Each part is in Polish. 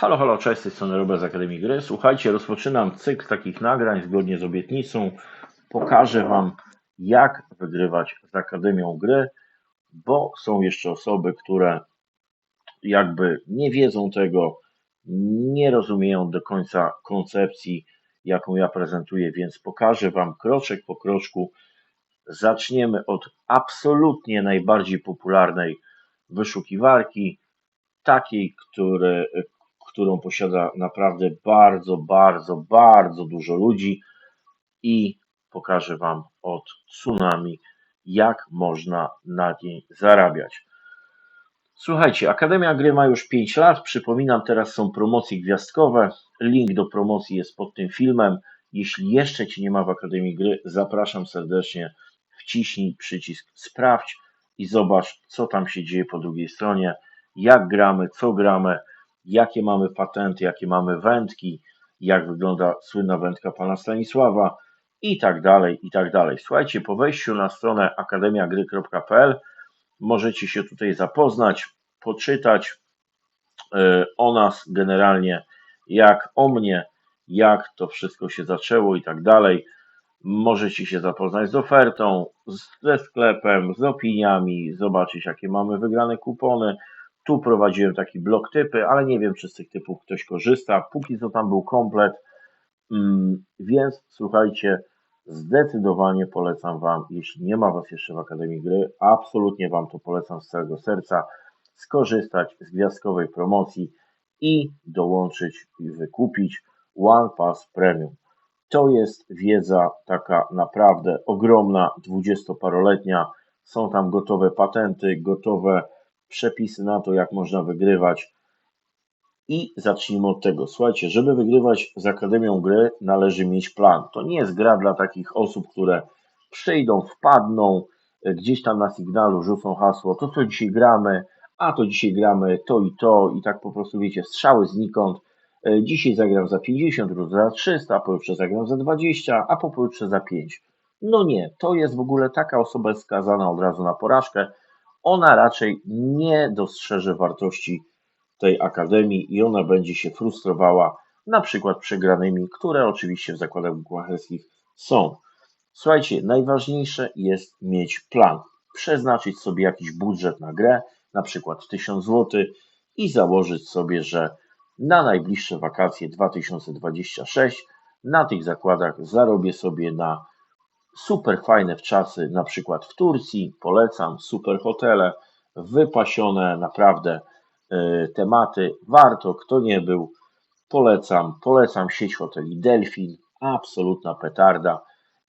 Halo, halo, cześć, z tej strony Robert z Akademii Gry. Słuchajcie, rozpoczynam cykl takich nagrań zgodnie z obietnicą. Pokażę Wam, jak wygrywać z Akademią Gry, bo są jeszcze osoby, które jakby nie wiedzą tego, nie rozumieją do końca koncepcji, jaką ja prezentuję, więc pokażę Wam kroczek po kroczku. Zaczniemy od absolutnie najbardziej popularnej wyszukiwarki, takiej, który, którą posiada naprawdę bardzo, bardzo, bardzo dużo ludzi i pokażę Wam od tsunami, jak można na niej zarabiać. Słuchajcie, Akademia Gry ma już 5 lat. Przypominam, teraz są promocje gwiazdkowe. Link do promocji jest pod tym filmem. Jeśli jeszcze Cię nie ma w Akademii Gry, zapraszam serdecznie. Wciśnij przycisk sprawdź i zobacz, co tam się dzieje po drugiej stronie, jak gramy, co gramy, jakie mamy patenty, jakie mamy wędki, jak wygląda słynna wędka pana Stanisława i tak dalej, i tak dalej. Słuchajcie, po wejściu na stronę akademiagry.pl możecie się tutaj zapoznać, poczytać e, o nas generalnie, jak o mnie, jak to wszystko się zaczęło i tak dalej. Możecie się zapoznać z ofertą, ze sklepem, z opiniami, zobaczyć jakie mamy wygrane kupony. Tu prowadziłem taki blok typy, ale nie wiem, czy z tych typów ktoś korzysta. Póki co tam był komplet, mm, więc słuchajcie, zdecydowanie polecam Wam, jeśli nie ma Was jeszcze w Akademii Gry, absolutnie Wam to polecam z całego serca, skorzystać z gwiazdkowej promocji i dołączyć i wykupić One Pass Premium. To jest wiedza taka naprawdę ogromna, dwudziestoparoletnia. Są tam gotowe patenty, gotowe przepisy na to, jak można wygrywać. I zacznijmy od tego. Słuchajcie, żeby wygrywać z Akademią Gry, należy mieć plan. To nie jest gra dla takich osób, które przyjdą, wpadną, e, gdzieś tam na sygnalu rzucą hasło, to co dzisiaj gramy, a to dzisiaj gramy to i to, i tak po prostu wiecie, strzały znikąd. E, Dzisiaj zagram za 50, jutro za 300, a pojutrze zagram za 20, a po pojutrze za 5. No nie, to jest w ogóle taka osoba skazana od razu na porażkę. Ona raczej nie dostrzeże wartości tej akademii i ona będzie się frustrowała na przykład przegranymi, które oczywiście w zakładach bukmacherskich są. Słuchajcie, najważniejsze jest mieć plan. Przeznaczyć sobie jakiś budżet na grę, na przykład 1000 zł i założyć sobie, że na najbliższe wakacje 2026 na tych zakładach zarobię sobie na super fajne wczasy, na przykład w Turcji, polecam, super hotele, wypasione naprawdę y, tematy, warto, kto nie był, polecam, polecam sieć hoteli Delfin, absolutna petarda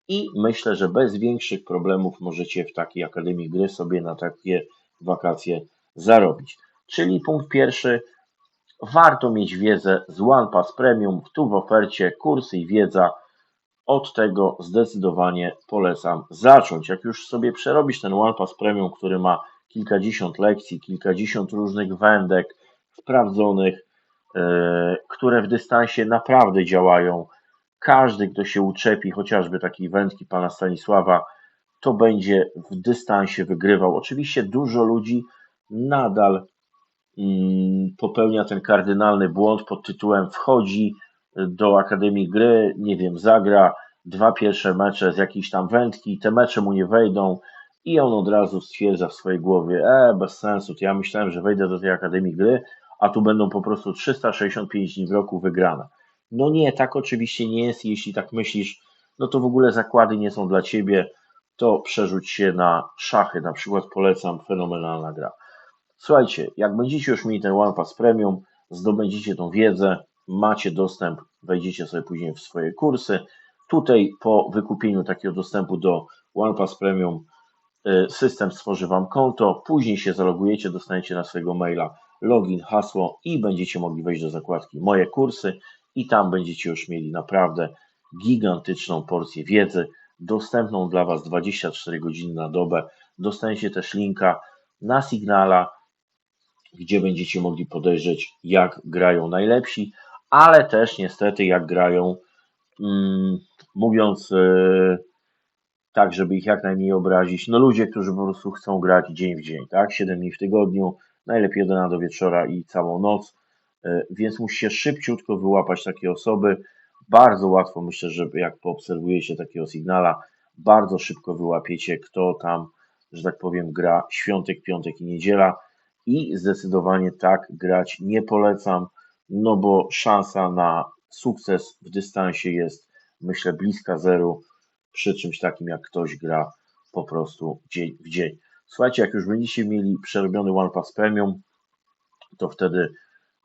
i myślę, że bez większych problemów możecie w takiej Akademii Gry sobie na takie wakacje zarobić. Czyli punkt pierwszy, warto mieć wiedzę z OnePass Premium, tu w ofercie kursy i wiedza, od tego zdecydowanie polecam zacząć. Jak już sobie przerobisz ten OnePass Premium, który ma kilkadziesiąt lekcji, kilkadziesiąt różnych wędek sprawdzonych, e, które w dystansie naprawdę działają. Każdy, kto się uczepi chociażby takiej wędki pana Stanisława, to będzie w dystansie wygrywał. Oczywiście dużo ludzi nadal mm, popełnia ten kardynalny błąd pod tytułem wchodzi do Akademii Gry, nie wiem, zagra dwa pierwsze mecze z jakiejś tam wędki, te mecze mu nie wejdą i on od razu stwierdza w swojej głowie, e, bez sensu, to ja myślałem, że wejdę do tej Akademii Gry, a tu będą po prostu 365 dni w roku wygrane. No nie, tak oczywiście nie jest, jeśli tak myślisz, no to w ogóle zakłady nie są dla Ciebie, to przerzuć się na szachy, na przykład polecam, fenomenalna gra. Słuchajcie, jak będziecie już mieli ten OnePass Premium, zdobędziecie tą wiedzę, macie dostęp, wejdziecie sobie później w swoje kursy. Tutaj po wykupieniu takiego dostępu do OnePass Premium y, system stworzy Wam konto, później się zalogujecie, dostaniecie na swojego maila login, hasło i będziecie mogli wejść do zakładki Moje kursy i tam będziecie już mieli naprawdę gigantyczną porcję wiedzy, dostępną dla Was 24 godziny na dobę. Dostaniecie też linka na Signala, gdzie będziecie mogli podejrzeć, jak grają najlepsi, ale też niestety jak grają, mm, mówiąc e, tak, żeby ich jak najmniej obrazić, no ludzie, którzy po prostu chcą grać dzień w dzień, tak, 7 dni w tygodniu, najlepiej od do wieczora i całą noc, E, Więc musicie szybciutko wyłapać takie osoby. Bardzo łatwo, myślę, że jak poobserwujecie takiego signala, bardzo szybko wyłapiecie, kto tam, że tak powiem, gra świątek, piątek i niedziela. I zdecydowanie tak grać nie polecam, no bo szansa na sukces w dystansie jest, myślę, bliska zeru przy czymś takim, jak ktoś gra po prostu dzień w dzień. Słuchajcie, jak już będziecie mieli przerobiony OnePass Premium, to wtedy,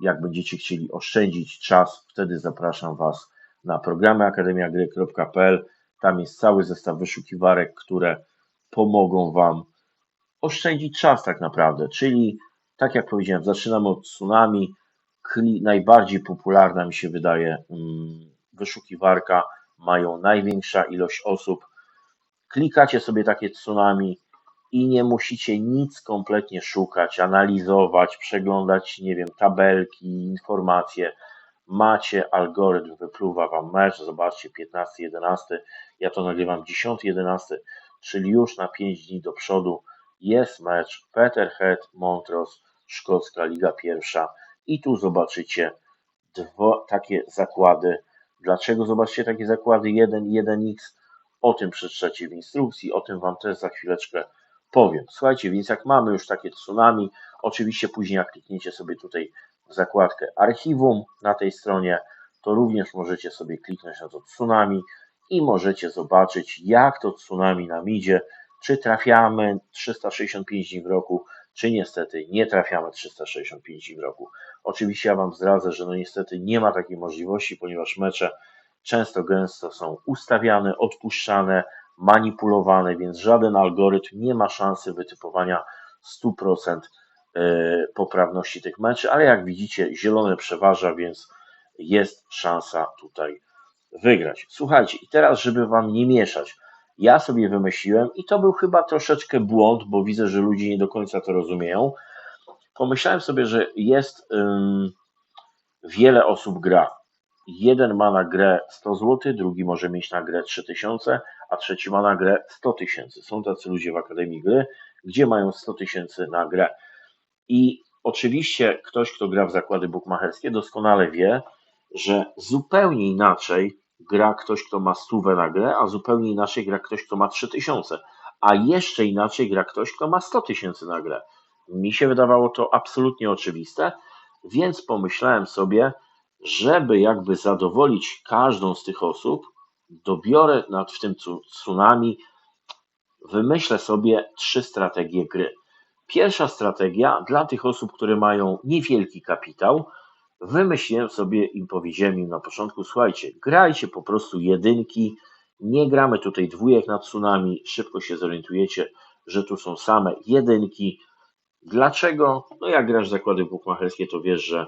jak będziecie chcieli oszczędzić czas, wtedy zapraszam Was na programy akademiagry.pl. Tam jest cały zestaw wyszukiwarek, które pomogą Wam oszczędzić czas tak naprawdę. Czyli, tak jak powiedziałem, zaczynamy od tsunami. Najbardziej popularna mi się wydaje mm, wyszukiwarka, mają największa ilość osób. Klikacie sobie takie tsunami i nie musicie nic kompletnie szukać, analizować, przeglądać, nie wiem, tabelki, informacje. Macie algorytm, wypluwa Wam mecz, zobaczcie, 15-11, ja to nagrywam 10-11, czyli już na 5 dni do przodu jest mecz Peterhead, Montrose, Szkocka Liga Pierwsza i tu zobaczycie dwa takie zakłady. Dlaczego zobaczcie takie zakłady 1 i 1x? O tym przeczytacie w instrukcji, o tym Wam też za chwileczkę powiem. Słuchajcie, więc jak mamy już takie tsunami, oczywiście później jak klikniecie sobie tutaj w zakładkę archiwum na tej stronie, to również możecie sobie kliknąć na to tsunami i możecie zobaczyć, jak to tsunami nam idzie, czy trafiamy 365 dni w roku, czy niestety nie trafiamy 365 dni w roku. Oczywiście ja Wam zdradzę, że no niestety nie ma takiej możliwości, ponieważ mecze często gęsto są ustawiane, odpuszczane, manipulowane, więc żaden algorytm nie ma szansy wytypowania 100% e, poprawności tych meczy, ale jak widzicie, zielone przeważa, więc jest szansa tutaj wygrać. Słuchajcie, i teraz, żeby Wam nie mieszać, ja sobie wymyśliłem, i to był chyba troszeczkę błąd, bo widzę, że ludzie nie do końca to rozumieją. Pomyślałem sobie, że jest ym, wiele osób gra. Jeden ma na grę 100 zł, drugi może mieć na grę 3000, a trzeci ma na grę 100 tysięcy. Są tacy ludzie w Akademii Gry, gdzie mają 100 tysięcy na grę. I oczywiście ktoś, kto gra w zakłady bukmacherskie, doskonale wie, że zupełnie inaczej gra ktoś, kto ma stówę na grę, a zupełnie inaczej gra ktoś, kto ma 3000, a jeszcze inaczej gra ktoś, kto ma 100 tysięcy na grę. Mi się wydawało to absolutnie oczywiste, więc pomyślałem sobie, żeby jakby zadowolić każdą z tych osób, dobiorę nad w tym tsu- tsunami, wymyślę sobie trzy strategie gry. Pierwsza strategia dla tych osób, które mają niewielki kapitał, wymyśliłem sobie im powiedziałem im na początku, słuchajcie, grajcie po prostu jedynki, nie gramy tutaj dwójek na tsunami, szybko się zorientujecie, że tu są same jedynki. Dlaczego? No jak grasz w zakłady bukmacherskie, to wiesz, że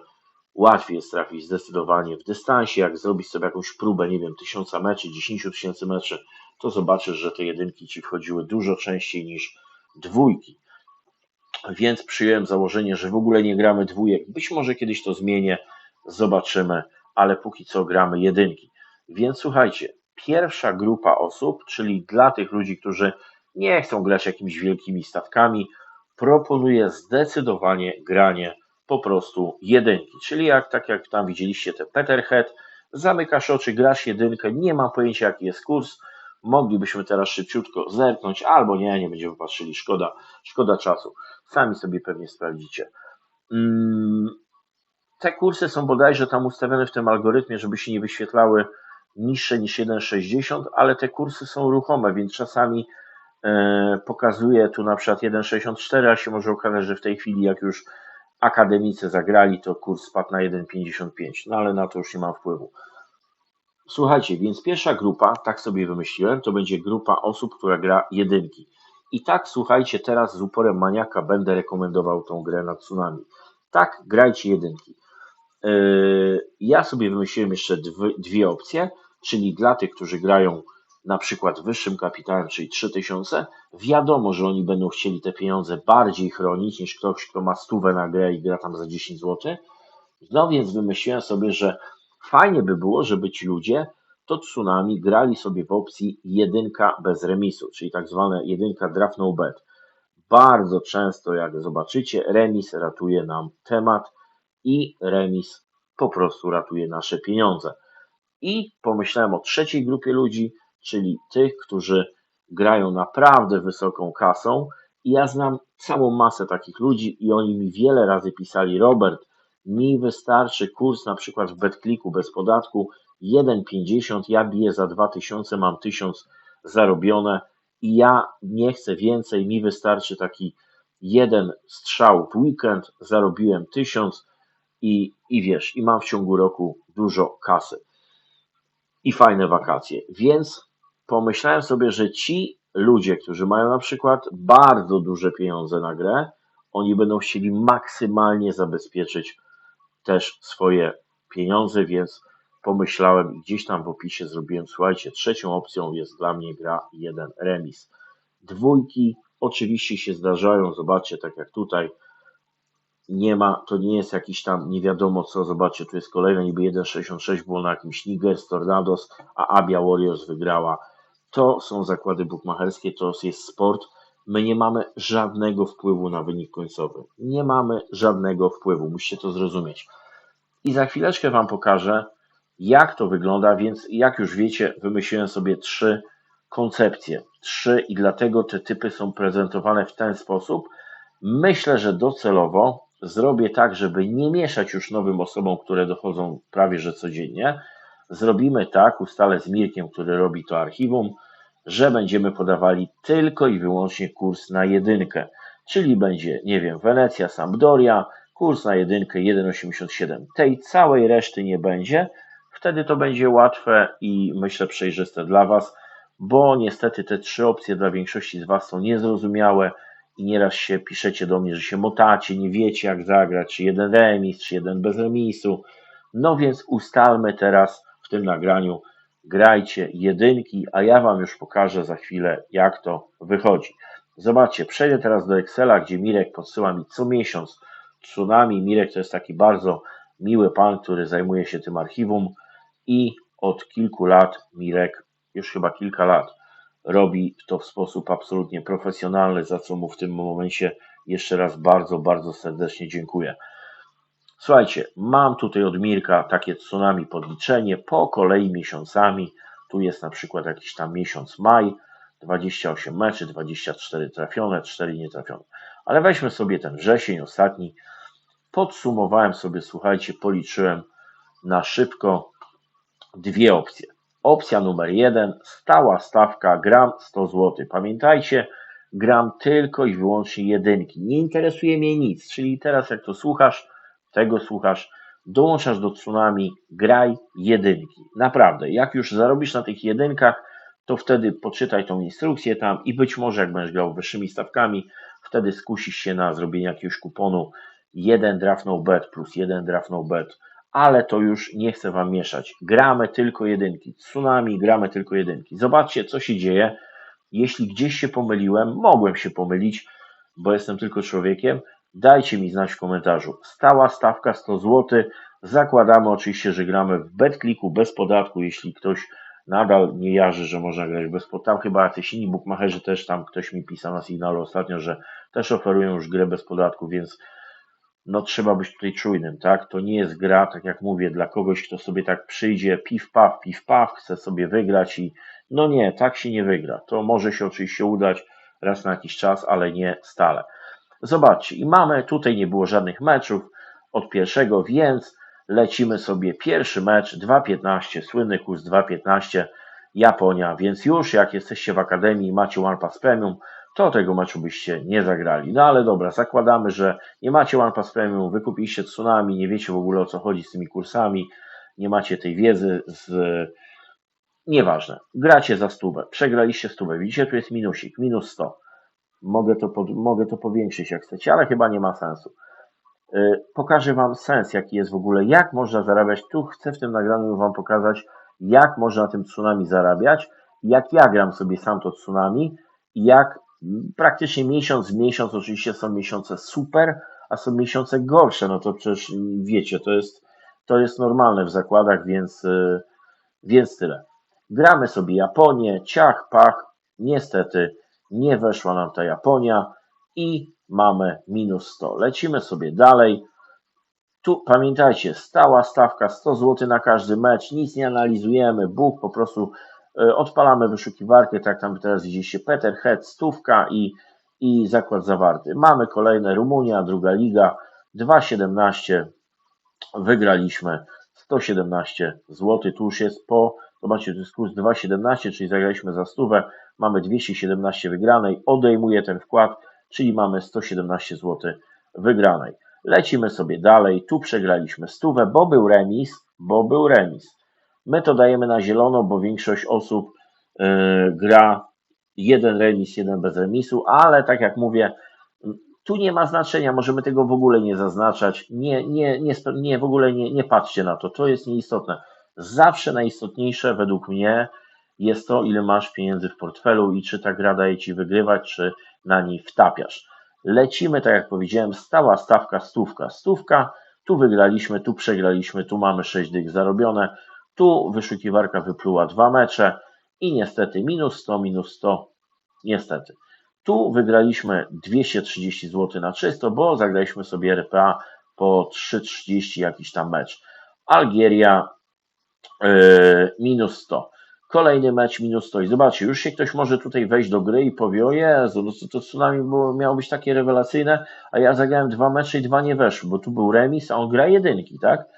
łatwiej jest trafić zdecydowanie w dystansie, jak zrobić sobie jakąś próbę, nie wiem, tysiąca meczy, 10 tysięcy meczy, to zobaczysz, że te jedynki ci wchodziły dużo częściej niż dwójki. Więc przyjąłem założenie, że w ogóle nie gramy dwójek. Być może kiedyś to zmienię, zobaczymy, ale póki co gramy jedynki. Więc słuchajcie, pierwsza grupa osób, czyli dla tych ludzi, którzy nie chcą grać jakimiś wielkimi stawkami, proponuję zdecydowanie granie po prostu jedynki. Czyli jak tak jak tam widzieliście te Peterhead, zamykasz oczy, grasz jedynkę, nie mam pojęcia jaki jest kurs. Moglibyśmy teraz szybciutko zerknąć, albo nie, nie będziemy patrzyli, szkoda, szkoda czasu. Sami sobie pewnie sprawdzicie. Mm, Te kursy są bodajże tam ustawione w tym algorytmie, żeby się nie wyświetlały niższe niż 1,60, ale te kursy są ruchome, więc czasami e, pokazuje tu na przykład 1,64, a się może okazać, że w tej chwili jak już akademicy zagrali, to kurs spadł na 1,55, no ale na to już nie mam wpływu. Słuchajcie, więc pierwsza grupa, tak sobie wymyśliłem, to będzie grupa osób, która gra jedynki. I tak, słuchajcie, teraz z uporem maniaka będę rekomendował tą grę na tsunami. Tak, grajcie jedynki. Yy, Ja sobie wymyśliłem jeszcze dwie, opcje, czyli dla tych, którzy grają na przykład wyższym kapitałem, czyli 3000, wiadomo, że oni będą chcieli te pieniądze bardziej chronić niż ktoś, kto ma stówę na grę i gra tam za 10 zł. No więc wymyśliłem sobie, że fajnie by było, żeby ci ludzie to tsunami grali sobie w opcji jedynka bez remisu, czyli tak zwane jedynka draft no bet. Bardzo często, jak zobaczycie, remis ratuje nam temat i remis po prostu ratuje nasze pieniądze. I pomyślałem o trzeciej grupie ludzi, czyli tych, którzy grają naprawdę wysoką kasą. I ja znam całą masę takich ludzi i oni mi wiele razy pisali, Robert, mi wystarczy kurs na przykład w BetClicku bez podatku 1,50, ja biję za 2000, mam 1000 zarobione i ja nie chcę więcej, mi wystarczy taki jeden strzał w weekend, zarobiłem 1000 i, i wiesz, i mam w ciągu roku dużo kasy i fajne wakacje. Więc pomyślałem sobie, że ci ludzie, którzy mają na przykład bardzo duże pieniądze na grę, oni będą chcieli maksymalnie zabezpieczyć też swoje pieniądze, więc pomyślałem i gdzieś tam w opisie zrobiłem, słuchajcie, trzecią opcją jest dla mnie gra jeden remis. Dwójki oczywiście się zdarzają, zobaczcie, tak jak tutaj, nie ma, to nie jest jakiś tam nie wiadomo co, zobaczcie, tu jest kolejne niby 1.66 było na jakimś Niggers, Tornados, a Abia Warriors wygrała. To są zakłady bukmacherskie, to jest sport. My nie mamy żadnego wpływu na wynik końcowy. Nie mamy żadnego wpływu, musicie to zrozumieć. I za chwileczkę Wam pokażę, jak to wygląda, więc jak już wiecie, wymyśliłem sobie trzy koncepcje. Trzy i dlatego te typy są prezentowane w ten sposób. Myślę, że docelowo zrobię tak, żeby nie mieszać już nowym osobom, które dochodzą prawie że codziennie. Zrobimy tak, ustalę z Mirkiem, który robi to archiwum, że będziemy podawali tylko i wyłącznie kurs na jedynkę. Czyli będzie, nie wiem, Wenecja, Sampdoria, kurs na jedynkę 1,87. Tej całej reszty nie będzie. Wtedy to będzie łatwe i myślę przejrzyste dla Was, bo niestety te trzy opcje dla większości z Was są niezrozumiałe i nieraz się piszecie do mnie, że się motacie, nie wiecie jak zagrać, czy jeden remis, czy jeden bez remisu. No więc ustalmy teraz w tym nagraniu, grajcie jedynki, a ja Wam już pokażę za chwilę, jak to wychodzi. Zobaczcie, przejdę teraz do Excela, gdzie Mirek podsyła mi co miesiąc tsunami. Mirek to jest taki bardzo miły pan, który zajmuje się tym archiwum i od kilku lat Mirek, już chyba kilka lat, robi to w sposób absolutnie profesjonalny, za co mu w tym momencie jeszcze raz bardzo, bardzo serdecznie dziękuję. Słuchajcie, mam tutaj od Mirka takie tsunami podliczenie po kolei miesiącami. Tu jest na przykład jakiś tam miesiąc maj, 28 meczy, 24 trafione, 4 nietrafione. Ale weźmy sobie ten wrzesień, ostatni. Podsumowałem sobie, słuchajcie, policzyłem na szybko dwie opcje. Opcja numer jeden, stała stawka gram 100 zł. Pamiętajcie, gram tylko i wyłącznie jedynki. Nie interesuje mnie nic, czyli teraz jak to słuchasz, tego słuchasz, dołączasz do tsunami, graj jedynki. Naprawdę, jak już zarobisz na tych jedynkach, to wtedy poczytaj tą instrukcję tam i być może jak będziesz grał wyższymi stawkami, wtedy skusisz się na zrobienie jakiegoś kuponu jeden draft no bet plus jeden draft no bet ale to już nie chcę Wam mieszać. Gramy tylko jedynki. Tsunami gramy tylko jedynki. Zobaczcie, co się dzieje. Jeśli gdzieś się pomyliłem, mogłem się pomylić, bo jestem tylko człowiekiem, dajcie mi znać w komentarzu. Stała stawka 100 zł. Zakładamy oczywiście, że gramy w BetClicku bez podatku, jeśli ktoś nadal nie jarzy, że można grać bez podatku. Tam chyba jacyś inni bookmacherzy też tam ktoś mi pisał na sygnalu ostatnio, że też oferują już grę bez podatku, więc no trzeba być tutaj czujnym, tak? To nie jest gra, tak jak mówię, dla kogoś, kto sobie tak przyjdzie, piw, paw, piw, paw, chce sobie wygrać i no nie, tak się nie wygra. To może się oczywiście udać raz na jakiś czas, ale nie stale. Zobaczcie, i mamy, tutaj nie było żadnych meczów od pierwszego, więc lecimy sobie pierwszy mecz 2.15, słynny kurs 2.15 Japonia, więc już jak jesteście w Akademii i macie One Pass Premium, to tego meczu byście nie zagrali. No ale dobra, zakładamy, że nie macie One Pass Premium, wykupiliście Tsunami, nie wiecie w ogóle o co chodzi z tymi kursami, nie macie tej wiedzy z... Nieważne, gracie za stówę, przegraliście stówę, widzicie, tu jest minusik, minus 100. Mogę to, pod, mogę to powiększyć jak chcecie, ale chyba nie ma sensu. Yy, pokażę Wam sens, jaki jest w ogóle, jak można zarabiać. Tu chcę w tym nagraniu Wam pokazać, jak można na tym tsunami zarabiać, jak ja gram sobie sam to tsunami jak praktycznie miesiąc w miesiąc, oczywiście są miesiące super, a są miesiące gorsze, no to przecież wiecie, to jest, to jest normalne w zakładach, więc, y, więc tyle. Gramy sobie Japonię, ciach, pach, niestety nie weszła nam ta Japonia i mamy minus 100. Lecimy sobie dalej. Tu pamiętajcie, stała stawka 100 zł na każdy mecz, nic nie analizujemy, Bóg, po prostu odpalamy wyszukiwarkę, tak tam teraz widzieliście, Peter Head, stówka i, i zakład zawarty. Mamy kolejne Rumunia, druga liga, 2,17 wygraliśmy 117 zł, tu już jest po, zobaczcie, to jest kurs 2,17, czyli zagraliśmy za stówę, mamy 217 wygranej, odejmuję ten wkład, czyli mamy 117 zł wygranej. Lecimy sobie dalej, tu przegraliśmy stówę, bo był remis, bo był remis. My to dajemy na zielono, bo większość osób yy, gra jeden remis, jeden bez remisu, ale tak jak mówię, tu nie ma znaczenia, możemy tego w ogóle nie zaznaczać, nie, nie, nie, nie w ogóle nie, nie patrzcie na to, to jest nieistotne. Zawsze najistotniejsze według mnie jest to, ile masz pieniędzy w portfelu i czy ta gra daje ci wygrywać, czy na niej wtapiasz. Lecimy, tak jak powiedziałem, stała stawka, stówka, stówka, tu wygraliśmy, tu przegraliśmy, tu mamy 6 dych zarobione, tu wyszukiwarka wypluła dwa mecze i niestety minus 100, minus 100, niestety. Tu wygraliśmy 230 zł na czysto, bo zagraliśmy sobie RPA po 3,30 jakiś tam mecz. Algieria yy, minus 100. Kolejny mecz minus 100. I zobaczcie, już się ktoś może tutaj wejść do gry i powie, o Jezu, no to, tsunami było, miało być takie rewelacyjne, a ja zagrałem dwa mecze i dwa nie weszły, bo tu był remis, a on gra jedynki, tak?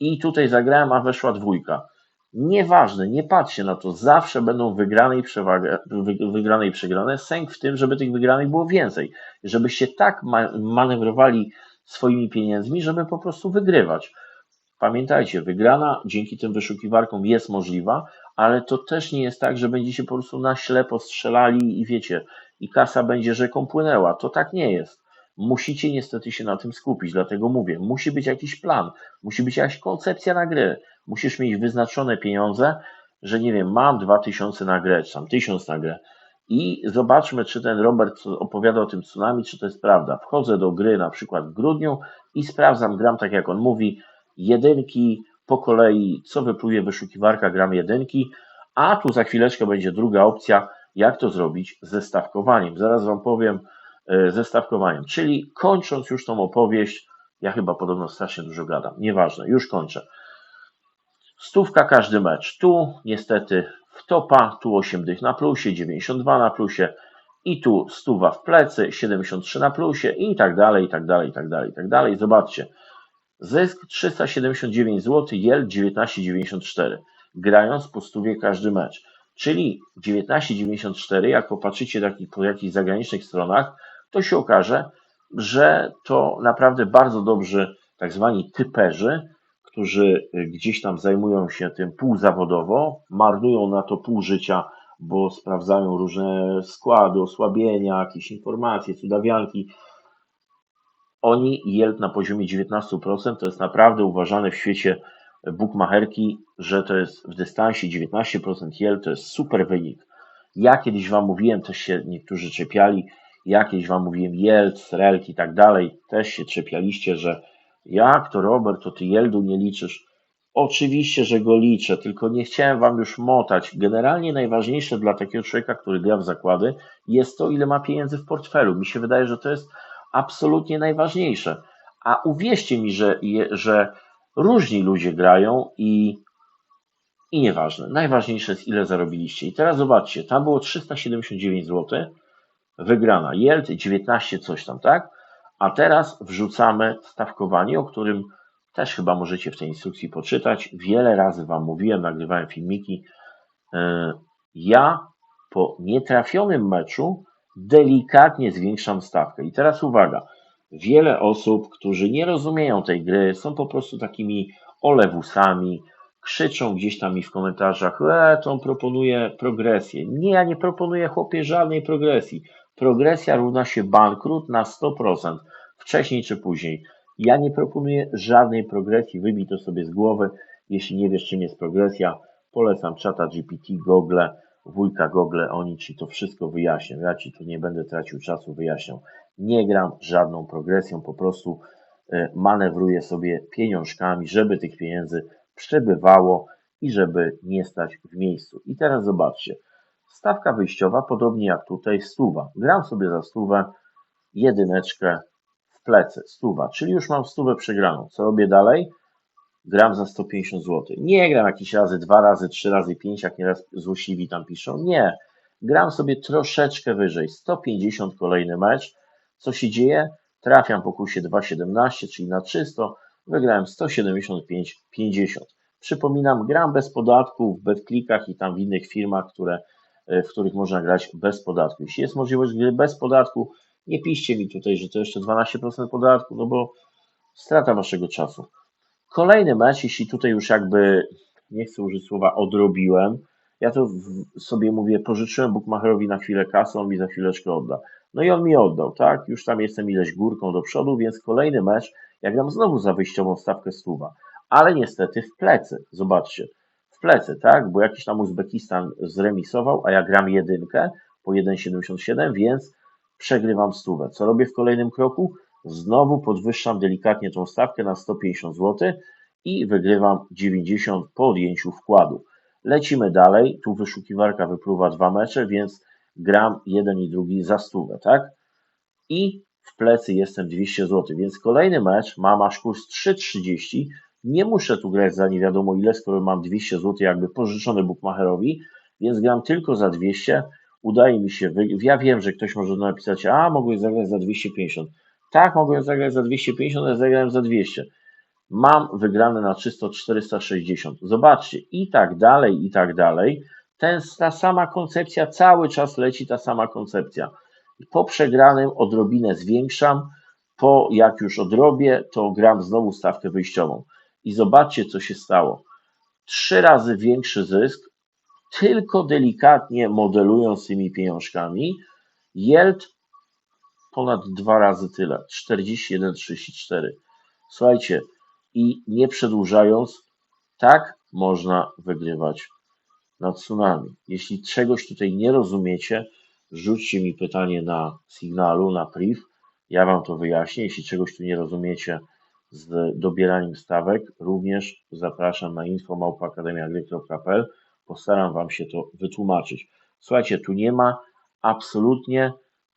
I tutaj zagrałem, a weszła dwójka. Nieważne, nie patrzcie na to, zawsze będą wygrane i, przewaga, wygrane i przegrane. Sęk w tym, żeby tych wygranych było więcej, żebyście tak manewrowali swoimi pieniędzmi, żeby po prostu wygrywać. Pamiętajcie, wygrana dzięki tym wyszukiwarkom jest możliwa, ale to też nie jest tak, że będziecie po prostu na ślepo strzelali i wiecie, i kasa będzie rzeką płynęła. To tak nie jest. Musicie niestety się na tym skupić, dlatego mówię, musi być jakiś plan, musi być jakaś koncepcja na grę. Musisz mieć wyznaczone pieniądze, że nie wiem, mam 2000 na grę, czy tam 1000 na grę. I zobaczmy, czy ten Robert opowiada o tym tsunami, czy to jest prawda. Wchodzę do gry na przykład w grudniu i sprawdzam, gram tak jak on mówi, jedynki po kolei, co wypluje wyszukiwarka, gram jedynki, a tu za chwileczkę będzie druga opcja, jak to zrobić ze stawkowaniem. Zaraz Wam powiem ze stawkowaniem. Czyli kończąc już tą opowieść, ja chyba podobno strasznie dużo gadam, nieważne, już kończę. Stówka każdy mecz. Tu niestety w topa, tu 8 dych na plusie, 92 na plusie i tu stuwa w plecy, 73 na plusie i tak dalej, i tak dalej, i tak dalej, i tak dalej. Zobaczcie, Zysk 379 zł, Jel 19,94, grając po stówie każdy mecz. Czyli 19,94, jak popatrzycie po jakichś zagranicznych stronach, to się okaże, że to naprawdę bardzo dobrzy tak zwani typerzy, którzy gdzieś tam zajmują się tym półzawodowo, marnują na to pół życia, bo sprawdzają różne składy, osłabienia, jakieś informacje, cudawianki, oni yield na poziomie 19% to jest naprawdę uważane w świecie bookmacherki, że to jest w dystansie 19% yield, to jest super wynik. Ja kiedyś Wam mówiłem, też się niektórzy czepiali, ja kiedyś Wam mówiłem yield, srelki i tak dalej, też się czepialiście, że jak to Robert, to Ty yieldu nie liczysz. Oczywiście, że go liczę, tylko nie chciałem Wam już motać. Generalnie najważniejsze dla takiego człowieka, który gra w zakłady, jest to, ile ma pieniędzy w portfelu. Mi się wydaje, że to jest absolutnie najważniejsze. A uwierzcie mi, że, że różni ludzie grają i, i nieważne. Najważniejsze jest, ile zarobiliście. I teraz zobaczcie, tam było 379 zł, wygrana. Yield 19 coś tam, tak? A teraz wrzucamy stawkowanie, o którym też chyba możecie w tej instrukcji poczytać. Wiele razy Wam mówiłem, nagrywałem filmiki. E, ja po nietrafionym meczu delikatnie zwiększam stawkę. I teraz uwaga, wiele osób, którzy nie rozumieją tej gry, są po prostu takimi olewusami, krzyczą gdzieś tam mi w komentarzach, e, to on proponuje progresję. Nie, ja nie proponuję chłopie żadnej progresji. Progresja równa się bankrut na 100%, wcześniej czy później. Ja nie proponuję żadnej progresji, wybij to sobie z głowy. Jeśli nie wiesz, czym jest progresja, polecam czata GPT, Google, wujka Google, oni ci to wszystko wyjaśnią. Ja ci tu nie będę tracił czasu, wyjaśnią. Nie gram żadną progresją, po prostu e, manewruję sobie pieniążkami, żeby tych pieniędzy przebywało i żeby nie stać w miejscu. I teraz zobaczcie. Stawka wyjściowa, podobnie jak tutaj, stuwa. Gram sobie za stówę, jedyneczkę, plecy, stuwa, czyli już mam stówę przegraną. Co robię dalej? Gram za 150 zł. Nie gram jakieś razy, dwa razy, trzy razy, pięć, jak nieraz złośliwi tam piszą. Nie. Gram sobie troszeczkę wyżej. 150 kolejny mecz. Co się dzieje? Trafiam po kursie 2,17, czyli na 300. Wygrałem 175,50. Przypominam, gram bez podatku w BetClickach i tam w innych firmach, które, w których można grać bez podatku. Jeśli jest możliwość gry bez podatku, nie piszcie mi tutaj, że to jeszcze 12% podatku, no bo strata waszego czasu. Kolejny mecz, jeśli tutaj już jakby, nie chcę użyć słowa odrobiłem, ja to sobie mówię, pożyczyłem Bookmacherowi na chwilę kasę, on mi za chwileczkę odda. No i on mi oddał, tak? Już tam jestem ileś górką do przodu, więc kolejny mecz, ja gram znowu za wyjściową stawkę stuwa, ale niestety w plecy, zobaczcie, w plecy, tak? Bo jakiś tam Uzbekistan zremisował, a ja gram jedynkę po 1,77, więc przegrywam stówę. Co robię w kolejnym kroku? Znowu podwyższam delikatnie tą stawkę na 150 zł i wygrywam 90 po odjęciu wkładu. Lecimy dalej. Tu wyszukiwarka wypluwa dwa mecze, więc gram jeden i drugi za stówę, tak? I w plecy jestem 200 zł, więc kolejny mecz mam aż kurs 3,30. Nie muszę tu grać za nie wiadomo ile, skoro mam 200 zł jakby pożyczony bookmacherowi, więc gram tylko za 200. Udaje mi się, ja wiem, że ktoś może napisać, a mogłeś zagrać za 250. Tak, mogłem zagrać za 250, ale zagrałem za 200. Mam wygrane na 300, 460. Zobaczcie, i tak dalej, i tak dalej. Ten, ta sama koncepcja, cały czas leci ta sama koncepcja. Po przegranym odrobinę zwiększam, po jak już odrobię, to gram znowu stawkę wyjściową. I zobaczcie, co się stało. Trzy razy większy zysk, tylko delikatnie modelując tymi pieniążkami. Yield ponad dwa razy tyle 41,34. Słuchajcie, i nie przedłużając, tak można wygrywać na tsunami. Jeśli czegoś tutaj nie rozumiecie, rzućcie mi pytanie na sygnalu, na priv. Ja Wam to wyjaśnię. Jeśli czegoś tu nie rozumiecie z dobieraniem stawek, również zapraszam na info.akademiagry.pl. Postaram Wam się to wytłumaczyć. Słuchajcie, tu nie ma absolutnie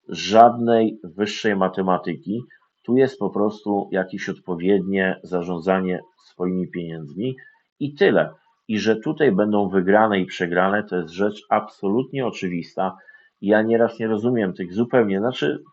żadnej wyższej matematyki. Tu jest po prostu jakieś odpowiednie zarządzanie swoimi pieniędzmi i tyle. I że tutaj będą wygrane i przegrane, to jest rzecz absolutnie oczywista. Ja nieraz nie rozumiem tych zupełnie, znaczy,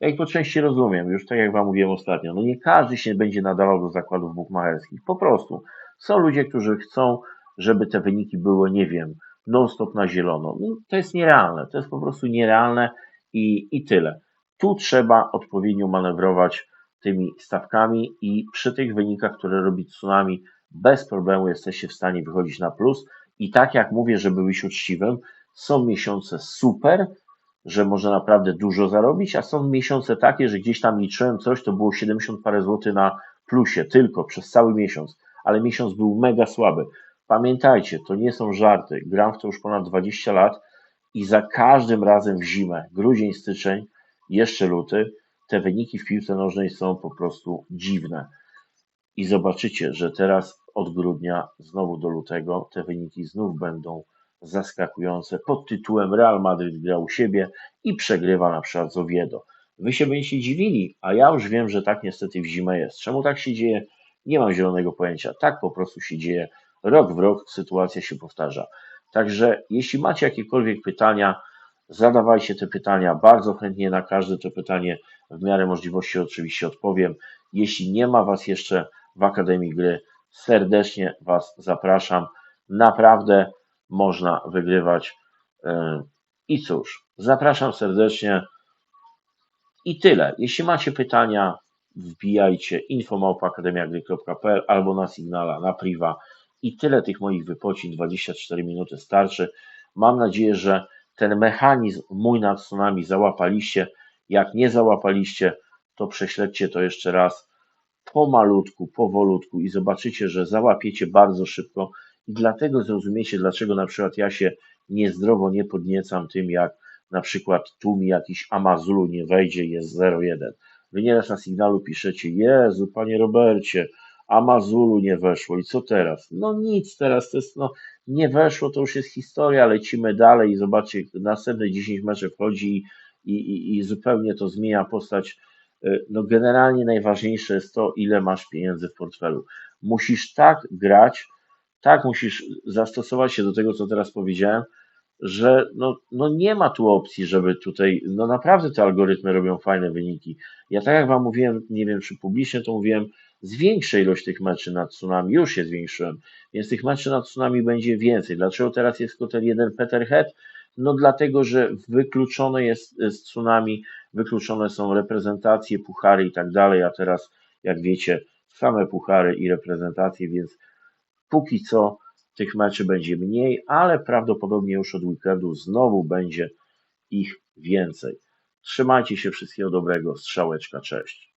ja ich po części rozumiem, już tak jak Wam mówiłem ostatnio, no nie każdy się będzie nadawał do zakładów bukmacherskich, po prostu. Są ludzie, którzy chcą, żeby te wyniki były, nie wiem, non-stop na zielono. No, to jest nierealne, to jest po prostu nierealne i, i tyle. Tu trzeba odpowiednio manewrować tymi stawkami i przy tych wynikach, które robi Tsunami, bez problemu jesteście w stanie wychodzić na plus. I tak jak mówię, żeby być uczciwym, są miesiące super, że można naprawdę dużo zarobić, a są miesiące takie, że gdzieś tam liczyłem coś, to było 70 parę złotych na plusie tylko przez cały miesiąc, ale miesiąc był mega słaby. Pamiętajcie, to nie są żarty. Gram w to już ponad 20 lat i za każdym razem w zimę, grudzień, styczeń, jeszcze luty, te wyniki w piłce nożnej są po prostu dziwne. I zobaczycie, że teraz od grudnia znowu do lutego te wyniki znów będą zaskakujące pod tytułem Real Madrid gra u siebie i przegrywa na przykład z Oviedo. Wy się będziecie dziwili, a ja już wiem, że tak niestety w zimę jest. Czemu tak się dzieje? Nie mam zielonego pojęcia. Tak po prostu się dzieje. Rok w rok sytuacja się powtarza. Także jeśli macie jakiekolwiek pytania, zadawajcie te pytania. Bardzo chętnie na każde to pytanie w miarę możliwości oczywiście odpowiem. Jeśli nie ma Was jeszcze w Akademii Gry, serdecznie Was zapraszam. Naprawdę można wygrywać. E, I cóż, zapraszam serdecznie. I tyle. Jeśli macie pytania, wbijajcie infomałpa.akademiagry.pl albo na Signala, na Priva i tyle tych moich wypocin, 24 minuty starczy. Mam nadzieję, że ten mechanizm mój nad tsunami załapaliście. Jak nie załapaliście, to prześledźcie to jeszcze raz pomalutku, powolutku i zobaczycie, że załapiecie bardzo szybko i dlatego zrozumiecie, dlaczego na przykład ja się niezdrowo nie podniecam tym, jak na przykład tu mi jakiś Amazulu nie wejdzie jest 0,1. Wy nieraz na sygnalu piszecie, Jezu, panie Robercie, Amazulu nie weszło i co teraz? No nic teraz, to jest, no nie weszło, to już jest historia, lecimy dalej i zobaczcie, następne 10 meczów wchodzi i, i, i zupełnie to zmienia postać Y, No generalnie najważniejsze jest to, ile masz pieniędzy w portfelu. Musisz tak grać, tak musisz zastosować się do tego, co teraz powiedziałem, że no, no nie ma tu opcji, żeby tutaj, no naprawdę te algorytmy robią fajne wyniki. Ja tak jak Wam mówiłem, nie wiem czy publicznie to mówiłem, zwiększę ilość tych meczy nad tsunami, już je zwiększyłem, więc tych meczy nad tsunami będzie więcej. Dlaczego teraz jest tylko ten jeden Peterhead? No dlatego, że wykluczone jest z tsunami, wykluczone są reprezentacje, puchary i tak dalej, a teraz jak wiecie, same puchary i reprezentacje, więc póki co tych meczy będzie mniej, ale prawdopodobnie już od weekendu znowu będzie ich więcej. Trzymajcie się, wszystkiego dobrego, strzałeczka, cześć.